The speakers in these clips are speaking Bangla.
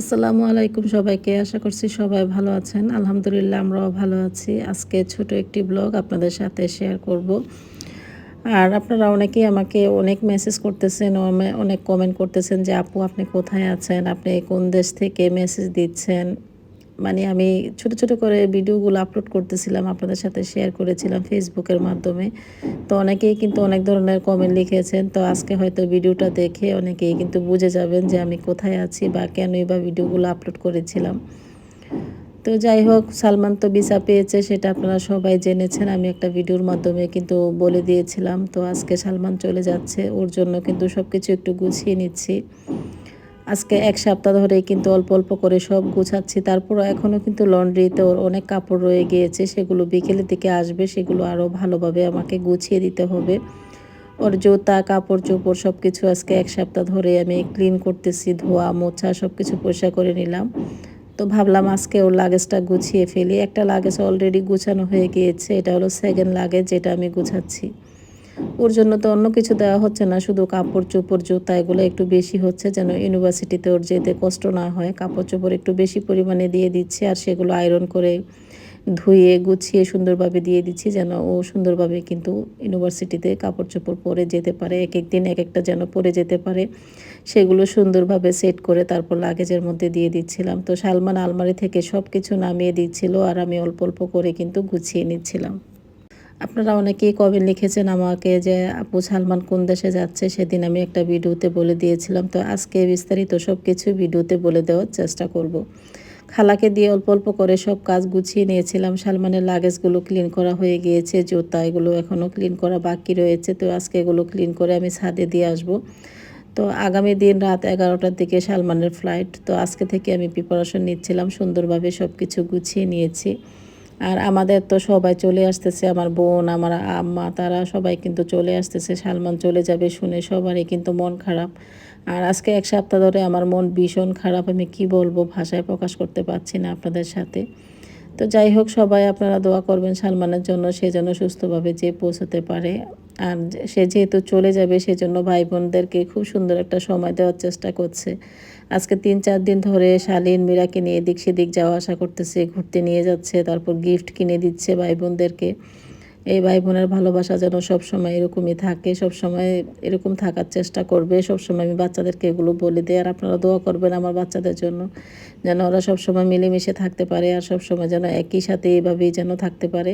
আসসালামু আলাইকুম সবাইকে। আশা করছি সবাই ভালো আছেন। আলহামদুলিল্লাহ, আমরাও ভালো আছি। আজকে ছোট একটি ব্লগ আপনাদের সাথে শেয়ার করব। আর আপনারা অনেকেই আমাকে অনেক মেসেজ করতেছেন অনেক কমেন্ট করতেছেন যে, আপু, আপনি কোথায় আছেন? আপনি কোন দেশ থেকে মেসেজ দিচ্ছেন? মানে আমি ছোট ছোট করে ভিডিওগুলো আপলোড করতেছিলাম, আপনাদের সাথে শেয়ার করেছিলাম ফেসবুকের মাধ্যমে। তো অনেকেই কিন্তু অনেক ধরনের কমেন্ট লিখেছেন, তো আজকে হয়তো ভিডিওটা দেখে অনেকেই কিন্তু বুঝে যাবেন যে আমি কোথায় আছি বা কেনই বা ভিডিওগুলো আপলোড করেছিলাম। তো যাই হোক, সালমান তো ভিসা পেয়েছে, সেটা আপনারা সবাই জেনেছেন, আমি একটা ভিডিওর মাধ্যমে কিন্তু বলে দিয়েছিলাম। তো আজকে সালমান চলে যাচ্ছে, ওর জন্য কিন্তু সব কিছু একটু গুছিয়ে নিচ্ছি। আজকে এক সপ্তাহ ধরে কিন্তু অল্প অল্প করে সব গুছাচ্ছি। তারপরও এখনও কিন্তু লন্ড্রিতে ওর অনেক কাপড় রয়ে গিয়েছে, সেগুলো বিকেলের দিকে আসবে, সেগুলো আরও ভালোভাবে আমাকে গুছিয়ে দিতে হবে। ওর জুতা, কাপড় চোপড় সব কিছু আজকে এক সপ্তাহ ধরে আমি ক্লিন করতেছি, ধোয়া, মোছা সব কিছু পরিষ্কার করে নিলাম। তো ভাবলাম আজকে ওর লাগেজটা গুছিয়ে ফেলি। একটা লাগেজ অলরেডি গুছানো হয়ে গিয়েছে, এটা হলো সেকেন্ড লাগেজ যেটা আমি গুছাচ্ছি। ওর জন্য তো অন্য কিছু দেওয়া হচ্ছে না, শুধু কাপড় চোপড় জুতা এগুলো একটু বেশি হচ্ছে যেন ইউনিভার্সিটিতে ওর যেতে কষ্ট না হয়। কাপড় চোপড় একটু বেশি পরিমাণে দিয়ে দিচ্ছে আর সেগুলো আয়রন করে ধুয়ে, গুছিয়ে সুন্দরভাবে দিয়ে দিচ্ছি যেন ও সুন্দরভাবে কিন্তু ইউনিভার্সিটিতে কাপড় চোপড় পরে যেতে পারে, এক এক দিন এক একটা যেন পরে যেতে পারে। সেগুলো সুন্দরভাবে সেট করে তারপর লাগেজের মধ্যে দিয়ে দিচ্ছিলাম। তো সালমান আলমারি থেকে সব কিছু নামিয়ে দিচ্ছিল আর আমি অল্প অল্প করে কিন্তু গুছিয়ে নিচ্ছিলাম। আপনারা অনেকেই কবে লিখেছেন আমাকে যে, আপু সালমান কোন দেশে যাচ্ছে? সেদিন আমি একটা ভিডিওতে বলে দিয়েছিলাম। তো আজকে বিস্তারিত সব কিছু ভিডিওতে বলে দেওয়ার চেষ্টা করব। খালাকে দিয়ে অল্প অল্প করে সব কাজ গুছিয়ে নিয়েছিলাম। সালমানের লাগেজগুলো ক্লিন করা হয়ে গিয়েছে জুতা এগুলো এখনও ক্লিন করা বাকি রয়েছে। তো আজকে এগুলো ক্লিন করে আমি ছাদে দিয়ে আসব। তো আগামী দিন রাত এগারোটার দিকে সালমানের ফ্লাইট তো আজকে থেকে আমি প্রিপারেশন নিচ্ছিলাম। সুন্দরভাবে সব কিছু গুছিয়ে নিয়েছি। আর আমাদের তো সবাই চলে আসতেছে, আমার বোন, আমার আম্মা, তারা সবাই কিন্তু চলে আসতেছে, সালমান চলে যাবে শুনে সবারই কিন্তু মন খারাপ। আর আজকে এক সপ্তাহ ধরে আমার মন ভীষণ খারাপ, আমি কি বলব, ভাষায় প্রকাশ করতে পারছি না আপনাদের সাথে। তো যাই হোক, সবাই আপনারা দোয়া করবেন সালমানের জন্য, সে যেন সুস্থভাবে যে পৌঁছতে পারে। আর সে যেহেতু চলে যাবে, সেজন্য ভাই বোনদেরকে খুব সুন্দর একটা সময় দেওয়ার চেষ্টা করছে। আজকে তিন চার দিন ধরে শালীন মীরাকে নিয়ে এদিক সেদিক যাওয়া আসা করতেছে, ঘুরতে নিয়ে যাচ্ছে, তারপর গিফট কিনে দিচ্ছে ভাই বোনদেরকে এই ভাই বোনের ভালোবাসা যেন সবসময় এরকমই থাকে, সবসময় এরকম থাকার চেষ্টা করবে, সবসময় আমি বাচ্চাদেরকে এগুলো বলে দিই, আর আপনারা দোয়া করবেন আমার বাচ্চাদের জন্য, যেন ওরা সবসময় মিলেমিশে থাকতে পারে, আর সবসময় যেন একই সাথে এভাবেই যেন থাকতে পারে।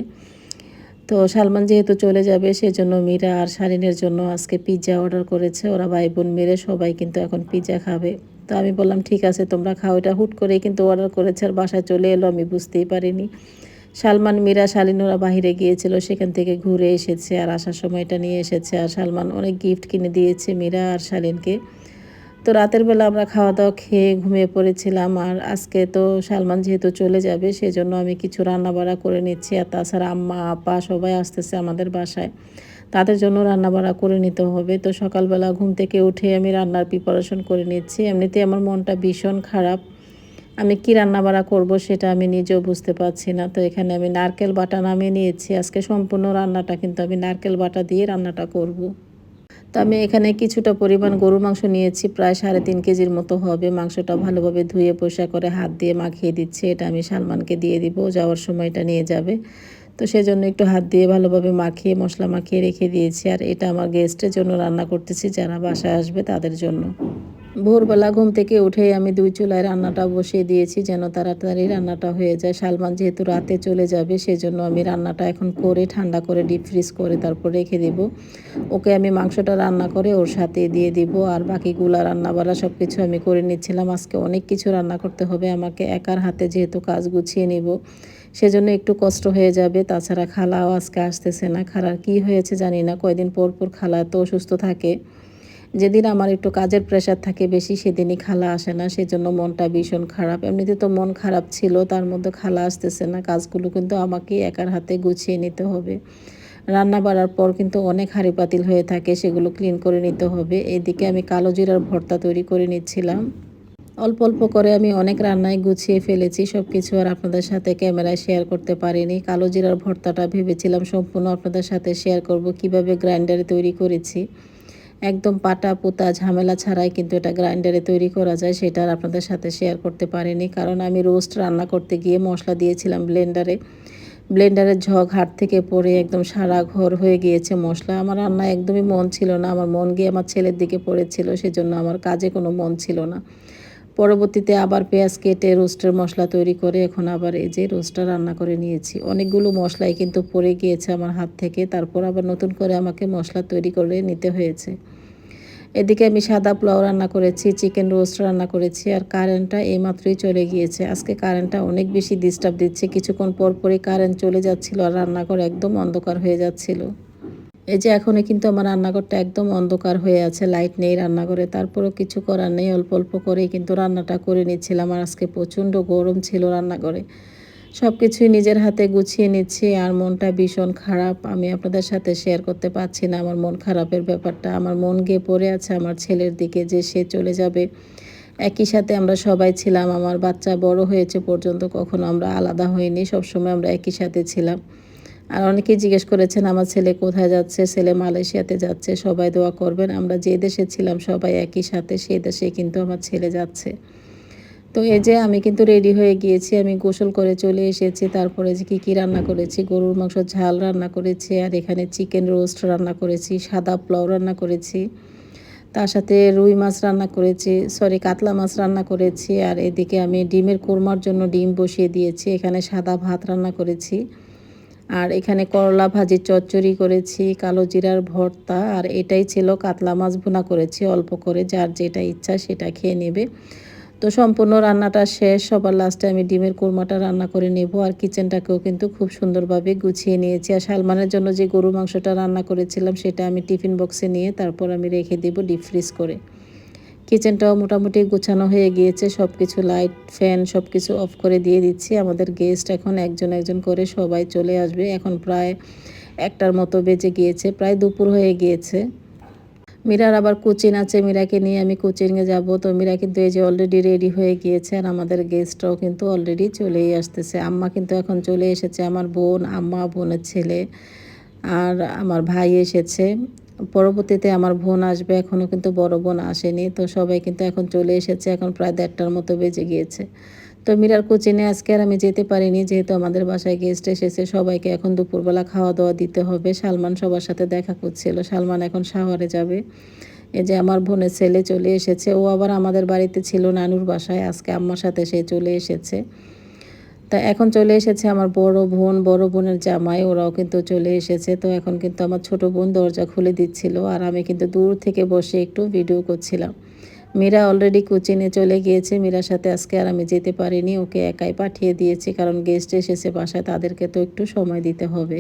তো সালমান যেহেতু চলে যাবে, সেজন্য মীরা আর শালিনের জন্য আজকে পিৎজা অর্ডার করেছে। ওরা ভাই বোন মেরে সবাই কিন্তু এখন পিৎজা খাবে। তো আমি বললাম, ঠিক আছে, তোমরা খাও। এটা হুট করেই কিন্তু অর্ডার করেছে আর বাসায় চলে এলো, আমি বুঝতেই পারিনি। সালমান, মীরা, শালিন ওরা বাহিরে গিয়েছিল, সেখান থেকে ঘুরে এসেছে আর আসার সময় এটা নিয়ে এসেছে। আর সালমান অনেক গিফট কিনে দিয়েছে মীরা আর শালিনকে। তো রাতের বেলা আমরা খাওয়া দাওয়া খেয়ে ঘুমিয়ে পড়েছিলাম আর আজকে তো সালমান যেহেতু চলে যাবে, সেজন্য আমি কিছু রান্না বাড়া করে নিচ্ছি। আর তাছাড়া আম্মা, আপা সবাই আসতেছে আমাদের বাসায়। তাদের জন্য রান্না বাড়া করে নিতে হবে। তো সকালবেলা ঘুম থেকে উঠে আমি রান্নার প্রিপারেশন করে নিচ্ছি। এমনিতে আমার মনটা ভীষণ খারাপ। আমি কি রান্না বাড়া করব সেটা আমি নিজেও বুঝতে পারছি না। তো এখানে আমি নারকেল বাটা নামিয়ে নিয়েছি। আজকে সম্পূর্ণ রান্নাটা কিন্তু আমি নারকেল বাটা দিয়ে রান্নাটা করব। তো আমি এখানে কিছুটা পরিমাণ গরু মাংস নিয়েছি, প্রায় সাড়ে তিন কেজির মতো হবে। মাংসটা ভালোভাবে ধুয়ে পোষা করে হাত দিয়ে মাখিয়ে দিচ্ছে। এটা আমি সালমানকে দিয়ে দিব যাওয়ার সময়টা নিয়ে যাবে। তো সেজন্য একটু হাত দিয়ে ভালোভাবে মাখিয়ে, মশলা মাখিয়ে রেখে দিয়েছি। আর এটা আমার গেস্টের জন্য রান্না করতেছি, যারা বাসায় আসবে তাদের জন্য। ভোরবেলা ঘুম থেকে উঠেই আমি দুই চুলায় রান্নাটা বসিয়ে দিয়েছি যেন তাড়াতাড়ি রান্নাটা হয়ে যায়। সালমান যেহেতু রাতে চলে যাবে, সেজন্য আমি রান্নাটা এখন করে ঠান্ডা করে ডিপ ফ্রিজ করে তারপর রেখে দেব। ওকে আমি মাংসটা রান্না করে ওর সাথে দিয়ে দিব আর বাকিগুলা রান্না বাড়া সব কিছু আমি করে নিচ্ছিলাম। আজকে অনেক কিছু রান্না করতে হবে, আমাকে একার হাতে যেহেতু কাজ গুছিয়ে নিব, সেজন্য একটু কষ্ট হয়ে যাবে। তাছাড়া খালাও আজকে আসতেছে না, খালার কি হয়েছে জানি না, কয়দিন পর পর খালা তো অসুস্থ থাকে। যেদিন আমার একটু কাজের প্রেশার থাকে বেশি, সেদিনই খালা আসে না, সেজন্য মনটা ভীষণ খারাপ। এমনিতে তো মন খারাপ ছিল, তার মধ্যে খালা আসতেছে না, কাজগুলো কিন্তু আমাকেই একার হাতে গুছিয়ে নিতে হবে। রান্না বাড়ার পর কিন্তু অনেক হাঁড়ি পাতিল হয়ে থাকে, সেগুলো ক্লিন করে নিতে হবে। এদিকে আমি কালো জিরার ভর্তা তৈরি করে নিচ্ছিলাম। অল্প অল্প করে আমি অনেক রান্নায় গুছিয়ে ফেলেছি সব কিছু আর আপনাদের সাথে ক্যামেরায় শেয়ার করতে পারিনি। কালো জিরার ভর্তাটা ভেবেছিলাম সম্পূর্ণ আপনাদের সাথে শেয়ার করব, কীভাবে গ্রাইন্ডারে তৈরি করেছি। একদম পাটা পোতা ঝামেলা ছাড়াই কিন্তু এটা গ্রাইন্ডারে তৈরি করা যায়, সেটা আর আপনাদের সাথে শেয়ার করতে পারিনি। কারণ আমি রোস্ট রান্না করতে গিয়ে মশলা দিয়েছিলাম ব্লেন্ডারে ব্লেন্ডারের ঝগ হাট থেকে পড়ে একদম সারা ঘর হয়ে গিয়েছে মশলা। আমার রান্না একদমই মন ছিল না, আমার মন গিয়ে আমার ছেলের দিকে পড়েছিল, সেজন্য আমার কাজে কোনো মন ছিল না। পরবর্তীতে আবার পেঁয়াজ কেটে রোস্টের মশলা তৈরি করে এখন আবার এই যে রোস্টটা রান্না করে নিয়েছি। অনেকগুলো মশলাই কিন্তু পড়ে গিয়েছে আমার হাত থেকে, তারপর আবার নতুন করে আমাকে মশলা তৈরি করে নিতে হয়েছে। এদিকে আমি সাদা পোলাও রান্না করেছি, চিকেন রোস্ট রান্না করেছি আর কারেন্টটা এইমাত্রই চলে গিয়েছে। আজকে কারেন্টটা অনেক বেশি ডিস্টার্ব দিচ্ছে। কিছুক্ষণ পর পরই কারেন্ট চলে যাচ্ছিল আর রান্নাঘর একদম অন্ধকার হয়ে যাচ্ছিল। এই যে এখনও কিন্তু আমার রান্নাঘরটা একদম অন্ধকার হয়ে আছে লাইট নেই রান্নাঘরে। তারপরও কিছু করার নেই, অল্প অল্প করেই কিন্তু রান্নাটা করে নিচ্ছিলাম আর আজকে প্রচণ্ড গরম ছিল রান্নাঘরে। সব কিছুই নিজের হাতে গুছিয়ে নিচ্ছি আর মনটা ভীষণ খারাপ। আমি আপনাদের সাথে শেয়ার করতে পারছি না আমার মন খারাপের ব্যাপারটা। আমার মন গিয়ে পড়ে আছে আমার ছেলের দিকে যে সে চলে যাবে। একই সাথে আমরা সবাই ছিলাম, আমার বাচ্চা বড় হয়েছে পর্যন্ত কখনো আমরা আলাদা হইনি, সবসময় আমরা একই সাথে ছিলাম। আর অনেকেই জিজ্ঞেস করেছেন, আমার ছেলে কোথায় যাচ্ছে? ছেলে মালয়েশিয়াতে যাচ্ছে, সবাই দোয়া করবেন। আমরা যে দেশে ছিলাম সবাই একই সাথে, সেই দেশে কিন্তু আমার ছেলে যাচ্ছে। তো এই যে আমি কিন্তু রেডি হয়ে গিয়েছি, আমি গোসল করে চলে এসেছি, তারপরে যে কী কী রান্না করেছি, গরুর মাংস ঝাল রান্না করেছি, আর এখানে চিকেন রোস্ট রান্না করেছি, সাদা পোলাও রান্না করেছি, তার সাথে রুই মাছ রান্না করেছি সরি কাতলা মাছ রান্না করেছি, আর এদিকে আমি ডিমের কোরমার জন্য ডিম বসিয়ে দিয়েছি, এখানে সাদা ভাত রান্না করেছি, আর এখানে করলা ভাজি চচ্চড়ি করেছি, কালো জিরার ভর্তা, আর এটাই ছিল কাতলা মাছ ভুনা করেছি, অল্প করে, যার যেটা ইচ্ছা সেটা খেয়ে নেবে। তো সম্পূর্ণ রান্নাটা শেষ। সবার লাস্টে আমি ডিমের কোরমাটা রান্না করে নেব আর কিচেনটাকেও কিন্তু খুব সুন্দরভাবে গুছিয়ে নিয়েছি। আর সালমানের জন্য যে গরু মাংসটা রান্না করেছিলাম, সেটা আমি টিফিন বক্সে নিয়ে তারপর আমি রেখে দেব ডিপ ফ্রিজ করে। কিচেনটাও মোটামুটি গুছানো হয়ে গিয়েছে। সব কিছু লাইট ফ্যান সব কিছু অফ করে দিয়ে দিচ্ছি। আমাদের গেস্ট এখন একজন একজন করে সবাই চলে আসবে। এখন প্রায় একটার মতো বেজে গিয়েছে, প্রায় দুপুর হয়ে গিয়েছে। মীরার আবার কোচিং আছে, মীরাকে নিয়ে আমি কোচিংয়ে যাব। তো মীরা কিন্তু এই যে অলরেডি রেডি হয়ে গিয়েছে আর আমাদের গেস্টরাও কিন্তু অলরেডি চলেই আসতেছে। আম্মা কিন্তু এখন চলে এসেছে, আমার বোন, আম্মা, বোনের ছেলে আর আমার ভাই এসেছে। পরবর্তীতে আমার বোন আসবে এখনও কিন্তু বড় বোন আসেনি। তো সবাই কিন্তু এখন চলে এসেছে, এখন প্রায় দেড়টার মতো বেজে গিয়েছে। তো মিরার কোচিনে আজকে আর আমি যেতে পারিনি, যেহেতু আমাদের বাসায় গেস্ট এসেছে, সবাইকে এখন দুপুরবেলা খাওয়া দাওয়া দিতে হবে। সালমান সবার সাথে দেখা করছিল। সালমান এখন শাওয়ারে যাবে। এই যে আমার বোনের ছেলে চলে এসেছে। ও আবার আমাদের বাড়িতে ছিল নানুর বাসায়। আজকে আম্মার সাথে সে চলে এসেছে। তা এখন চলে এসেছে আমার বড় বোন। বড় বোনের জামাই, ওরাও কিন্তু চলে এসেছে। তো এখন কিন্তু আমার ছোট বোন দরজা খুলে দিচ্ছিল। আর আমি কিন্তু দূর থেকে বসে একটু ভিডিও করছিলাম। মীরা অলরেডি কোচিনে চলে গিয়েছে। মীরার সাথে আজকে আর আমি যেতে পারিনি। ওকে একাই পাঠিয়ে দিয়েছি কারণ গেস্ট এসেছে বাসায়। তাদেরকে তো একটু সময় দিতে হবে।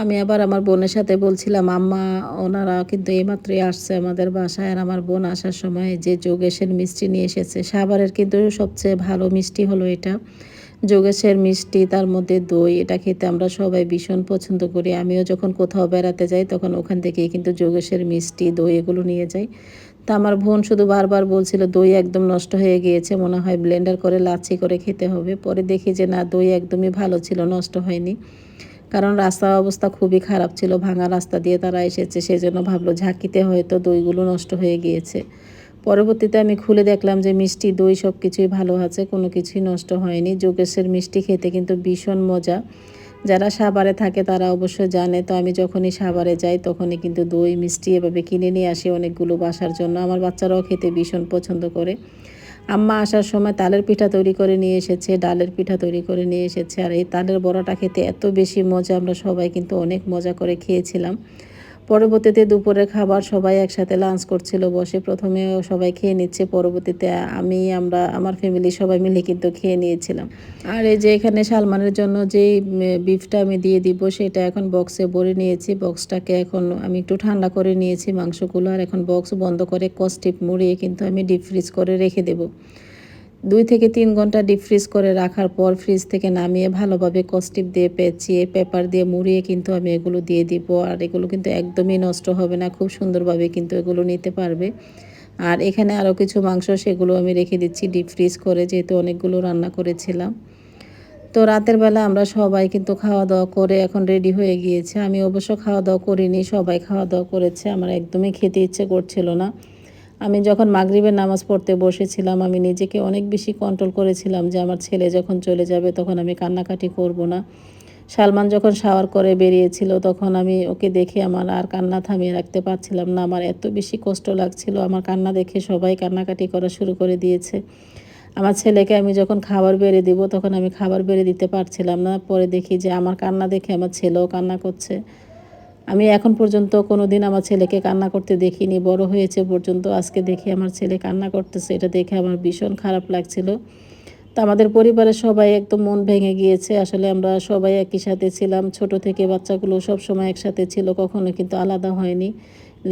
আমি আবার আমার বোনের সাথে বলছিলাম আম্মা ওনারা কিন্তু এইমাত্রই আসছে আমাদের বাসায় আর আমার বোন আসার সময় যে যোগেশের মিষ্টি নিয়ে এসেছে। সাভারের কিন্তু সবচেয়ে ভালো মিষ্টি হলো এটা। যোগেশের মিষ্টি, তার মধ্যে দই, এটা খেতে আমরা সবাই ভীষণ পছন্দ করি। আমিও যখন কোথাও বেড়াতে যাই, তখন ওখান থেকেই কিন্তু যোগেশের মিষ্টি, দই এগুলো নিয়ে যাই। তা আমার বোন শুধু বারবার বলছিল, দই একদম নষ্ট হয়ে গিয়েছে, মনে হয় ব্লেন্ডার করে লাচ্ছি করে খেতে হবে। পরে দেখি যে, না, দই একদমই ভালো ছিল, নষ্ট হয়নি। কারণ রাস্তার অবস্থা খুবই খারাপ ছিল, ভাঙা রাস্তা দিয়ে তারা এসেছে, সেজন্য ভাবলো, ঝাঁকিতে হয়তো দইগুলো নষ্ট হয়ে গিয়েছে। পরবর্তীতে আমি খুলে দেখলাম যে মিষ্টি দই সব কিছুই ভালো আছে, কোনো কিছুই নষ্ট হয়নি। যোগেশের মিষ্টি খেতে কিন্তু ভীষণ মজা। যারা সাভারে থাকে তারা অবশ্যই জানে, তো আমি যখনই সাভারে যাই তখনই কিন্তু দই, মিষ্টি এভাবে কিনে নিয়ে আসি অনেকগুলো বাসার জন্য। আমার বাচ্চারাও খেতে ভীষণ পছন্দ করে। আম্মা আসার সময় তালের পিঠা তৈরি করে নিয়ে এসেছে, ডালের পিঠা তৈরি করে নিয়ে এসেছে। আর এই তালের বড়াটা খেতে এত বেশি মজা, আমরা সবাই কিন্তু অনেক মজা করে খেয়েছিলাম। পরবর্তীতে দুপুরের খাবার সবাই একসাথে লাঞ্চ করছিল, বসে প্রথমে সবাই খেয়ে নিচ্ছে, পরবর্তীতে আমি, আমরা, আমার ফ্যামিলি সবাই মিলে কিন্তু খেয়ে নিয়েছিলাম। আর এই যে এখানে সালমানের জন্য যেই বিফটা আমি দিয়ে দিব, সেটা এখন বক্সে ভরে নিয়েছি। বক্সটাকে এখন আমি একটু ঠান্ডা করে নিয়েছি মাংসগুলো, আর এখন বক্স বন্ধ করে কস্টিপ মুড়িয়ে কিন্তু আমি ডিপ ফ্রিজ করে রেখে দেবো। দুই থেকে তিন ঘণ্টা ডিপ ফ্রিজ করে রাখার পর ফ্রিজ থেকে নামিয়ে ভালোভাবে কস্টিপ দিয়ে পেঁচিয়ে পেপার দিয়ে মুড়িয়ে কিন্তু আমি এগুলো দিয়ে দিব। আর এগুলো কিন্তু একদমই নষ্ট হবে না, খুব সুন্দরভাবে কিন্তু এগুলো নিতে পারবে। আর এখানে আরও কিছু মাংস, সেগুলো আমি রেখে দিচ্ছি ডিপ ফ্রিজ করে, যেহেতু অনেকগুলো রান্না করেছিলাম। তো রাতের বেলা আমরা সবাই কিন্তু খাওয়া দাওয়া করে এখন রেডি হয়ে গিয়েছে। আমি অবশ্য খাওয়া দাওয়া করিনি, সবাই খাওয়া দাওয়া করেছে। আমার একদমই খেতে ইচ্ছে করছিল না। আমি যখন মাগরিবের নামাজ পড়তে বসেছিলাম, আমি নিজেকে অনেক বেশি কন্ট্রোল করেছিলাম যে আমার ছেলে যখন চলে যাবে তখন আমি কান্নাকাটি করব না। সালমান যখন শাওয়ার করে বেরিয়েছিল তখন আমি ওকে দেখে আমার আর কান্না থামিয়ে রাখতে পারছিলাম না। আমার এত বেশি কষ্ট লাগছিল, আমার কান্না দেখে সবাই কান্নাকাটি করা শুরু করে দিয়েছে। আমার ছেলেকে আমি যখন খাবার বেড়ে দিব তখন আমি খাবার বেড়ে দিতে পারছিলাম না। পরে দেখি যে আমার কান্না দেখে আমার ছেলেও কান্না করছে। আমি এখন পর্যন্ত কোনো দিন আমার ছেলেকে কান্না করতে দেখিনি, বড় হয়েছে পর্যন্ত আজকে দেখি আমার ছেলে কান্না করতেছে, এটা দেখে আমার ভীষণ খারাপ লাগছিল। তো আমাদের পরিবারের সবাই একদম মন ভেঙে গিয়েছে, আসলে আমরা সবাই একই সাথে ছিলাম, ছোট থেকে বাচ্চাগুলো সব সময় একসাথে ছিল, কখনো কিন্তু আলাদা হয়নি।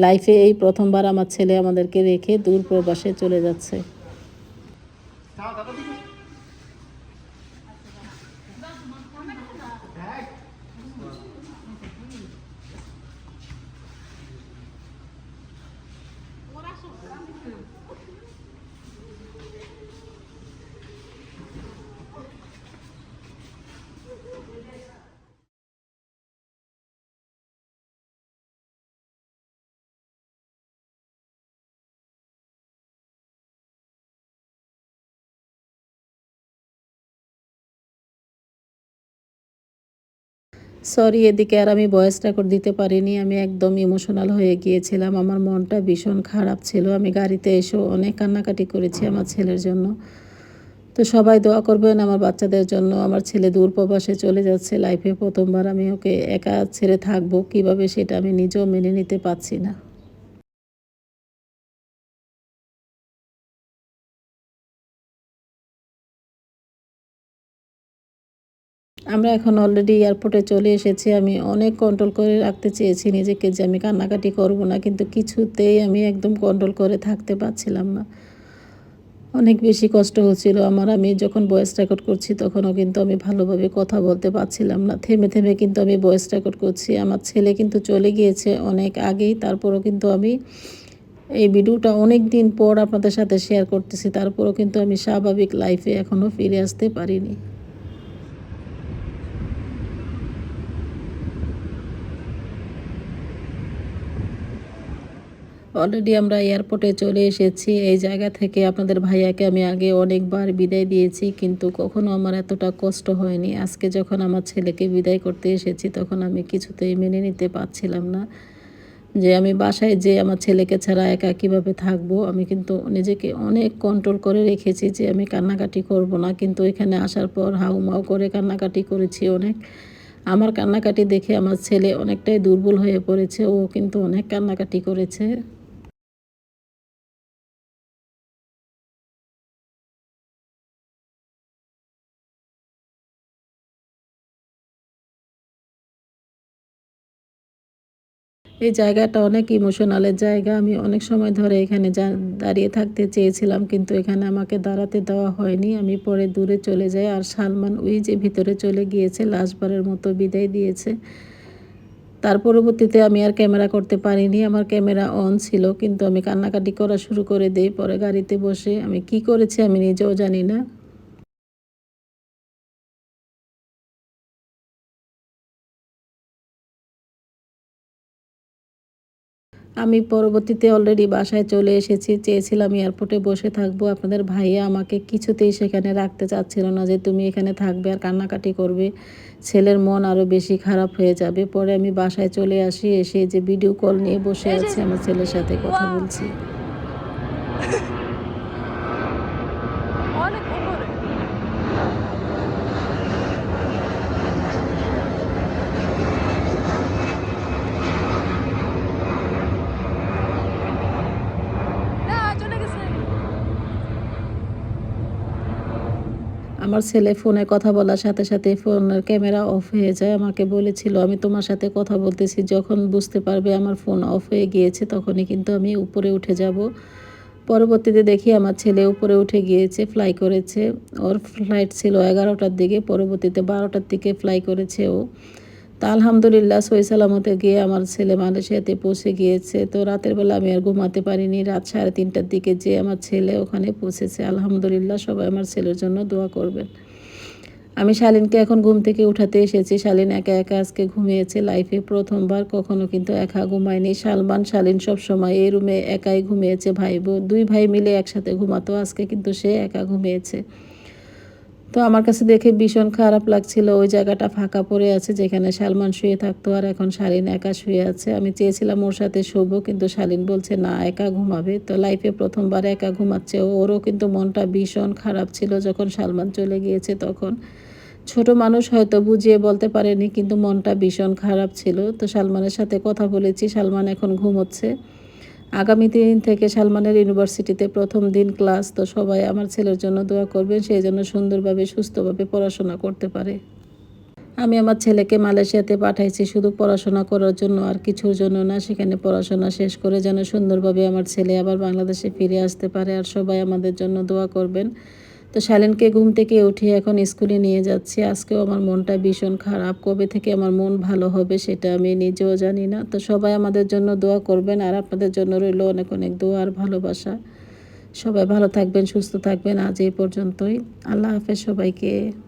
লাইফে এই প্রথমবার আমার ছেলে আমাদেরকে রেখে দূর প্রবাসে চলে যাচ্ছে। সরি এদিকে আর আমি ভয়েস রেকর্ড দিতে পারিনি, আমি একদম ইমোশনাল হয়ে গিয়েছিলাম, আমার মনটা ভীষণ খারাপ ছিল, আমি গাড়িতে এসেও অনেক কান্নাকাটি করেছি আমার ছেলের জন্য। তো সবাই দোয়া করবেন আমার বাচ্চাদের জন্য, আমার ছেলে দূর প্রবাসে চলে যাচ্ছে লাইফে প্রথমবার, আমি ওকে একা ছেড়ে থাকব, কীভাবে সেটা আমি নিজেও মেনে নিতে পারছি না। আমরা এখন অলরেডি এয়ারপোর্টে চলে এসেছি। আমি অনেক কন্ট্রোল করে রাখতে চেয়েছি নিজেকে যে আমি কান্নাকাটি করব না, কিন্তু কিছুতেই আমি একদম কন্ট্রোল করে থাকতে পারছিলাম না। অনেক বেশি কষ্ট হচ্ছিল আমার। আমি যখন ভয়েস রেকর্ড করছি, তখনও কিন্তু আমি ভালোভাবে কথা বলতে পারছিলাম না। থেমে থেমে কিন্তু আমি ভয়েস রেকর্ড করছি। আমার ছেলে কিন্তু চলে গিয়েছে অনেক আগেই। তারপরও কিন্তু আমি এই ভিডিওটা অনেক দিন পর আপনাদের সাথে শেয়ার করতেছি। তারপরও কিন্তু আমি স্বাভাবিক লাইফে এখনও ফিরে আসতে পারিনি। অলরেডি আমরা এয়ারপোর্টে চলে এসেছি। এই জায়গা থেকে আপনাদের ভাইয়াকে আমি আগে অনেকবার বিদায় দিয়েছি, কিন্তু কখনো আমার এতটা কষ্ট হয়নি। আজকে যখন আমার ছেলেকে বিদায় করতে এসেছি, তখন আমি কিছুতেই মেনে নিতে পারছিলাম না যে আমি বাসায় যে আমার ছেলেকে ছাড়া একা কীভাবে থাকব। আমি কিন্তু নিজেকে অনেক কন্ট্রোল করে রেখেছি যে আমি কান্নাকাটি করব না, কিন্তু এখানে আসার পর হাউমাউ করে কান্নাকাটি করেছি অনেক। আমার কান্নাকাটি দেখে আমার ছেলে অনেকটাই দুর্বল হয়ে পড়েছে, ও কিন্তু অনেক কান্নাকাটি করেছে। এই জায়গাটা অনেক ইমোশনালের জায়গা। আমি অনেক সময় ধরে এখানে দাঁড়িয়ে থাকতে চেয়েছিলাম, কিন্তু এখানে আমাকে দাঁড়াতে দেওয়া হয়নি। আমি পরে দূরে চলে যাই আর সালমান ওই যে ভিতরে চলে গিয়েছে, লাশবারের মতো বিদায় দিয়েছে। তার পরবর্তীতে আমি আর ক্যামেরা করতে পারিনি, আমার ক্যামেরা অন ছিল, কিন্তু আমি কান্নাকাটি করা শুরু করে দিই, পরে গাড়িতে বসে। আমি কি করেছি আমি নিজেও জানি না। আমি পরবর্তীতে অলরেডি বাসায় চলে এসেছি, চেয়েছিলাম এয়ারপোর্টে বসে থাকব। আপনাদের ভাইয়া আমাকে কিছুতেই সেখানে রাখতে চাচ্ছিল না যে তুমি এখানে থাকবে আর কান্নাকাটি করবে। ছেলের মন আরও বেশি খারাপ হয়ে যাবে। পরে আমি বাসায় চলে আসি, এসে যে ভিডিও কল নিয়ে বসে আছি, আমার ছেলের সাথে কথা বলছি। আমার ছেলে ফোনে কথা বলার সাথে সাথে ফোনের ক্যামেরা অফ হয়ে যায়। আমাকে বলেছিল, আমি তোমার সাথে কথা বলতেছি। যখন বুঝতে পারবে আমার ফোন অফ হয়ে গিয়েছে, তখনই কিন্তু আমি উপরে উঠে যাব। পরবর্তীতে দেখি আমার ছেলে উপরে উঠে গিয়েছে ফ্লাই করেছে। ওর ফ্লাইট ছিল এগারোটার দিকে, পরবর্তীতে বারোটার দিকে ফ্লাই করেছে ও। তো আলহামদুলিল্লাহ সই সালামতে গিয়ে আমার ছেলে মালয়েশিয়াতে পৌঁছে গিয়েছে। তো রাতের বেলা আমি আর ঘুমাতে পারিনি। রাত সাড়ে তিনটার দিকে যে আমার ছেলে ওখানে পৌঁছেছে, আলহামদুলিল্লাহ সবাই আমার ছেলের জন্য দোয়া করবেন। আমি শালিনকে এখন ঘুম থেকে উঠাতে এসেছি। শালিন একা একা আজকে ঘুমিয়েছে লাইফে। প্রথমবার কখনো কিন্তু একা ঘুমায়নি। সালমান, শালিন সব সময় এই রুমে একাই ঘুমিয়েছে। ভাই বোন, দুই ভাই মিলে একসাথে ঘুমাতো। আজকে কিন্তু সে একা ঘুমিয়েছে। তো আমার কাছে দেখে ভীষণ খারাপ লাগছিল। ওই জায়গাটা ফাঁকা পড়ে আছে যেখানে সালমান শুয়ে থাকতো আর এখন শালিন একা শুয়ে আছে। আমি চেয়েছিলাম ওর সাথে শোবো, কিন্তু শালিন বলছে, না, একা ঘুমাবে। তো লাইফে প্রথমবার একা ঘুমাচ্ছে। ওরও কিন্তু মনটা ভীষণ খারাপ ছিল যখন সালমান চলে গিয়েছে তখন। ছোট মানুষ হয়তো বুঝিয়ে বলতে পারেনি, কিন্তু মনটা ভীষণ খারাপ ছিল। তো সালমানের সাথে কথা বলেছি, সালমান এখন ঘুমোচ্ছে। আগামী দিন থেকে সালমানের ইউনিভার্সিটিতে প্রথম দিন ক্লাস, তো সবাই আমার ছেলের জন্য দোয়া করবেন সেই জন্য সুন্দরভাবে, সুস্থভাবে পড়াশোনা করতে পারে। আমি আমার ছেলেকে মালয়েশিয়াতে পাঠাইছি, শুধু পড়াশোনা করার জন্য আর কিছুর জন্য না, সেখানে পড়াশোনা শেষ করে যেন সুন্দরভাবে আমার ছেলে আবার বাংলাদেশে ফিরে আসতে পারে। আর সবাই আমাদের জন্য দোয়া করবেন তো শ্যালেনকে ঘুম থেকে উঠে এখন স্কুলে নিয়ে যাচ্ছি। আজকেও আমার মনটা ভীষণ খারাপ। কবে থেকে আমার মন ভালো হবে সেটা আমি নিজেও জানি না। তো সবাই আমাদের জন্য দোয়া করবেন আর আপনাদের জন্য রইল অনেক অনেক দোয়া আর ভালোবাসা। সবাই ভালো থাকবেন, সুস্থ থাকবেন। আজ এই পর্যন্তই। আল্লাহ হাফেজ সবাইকে।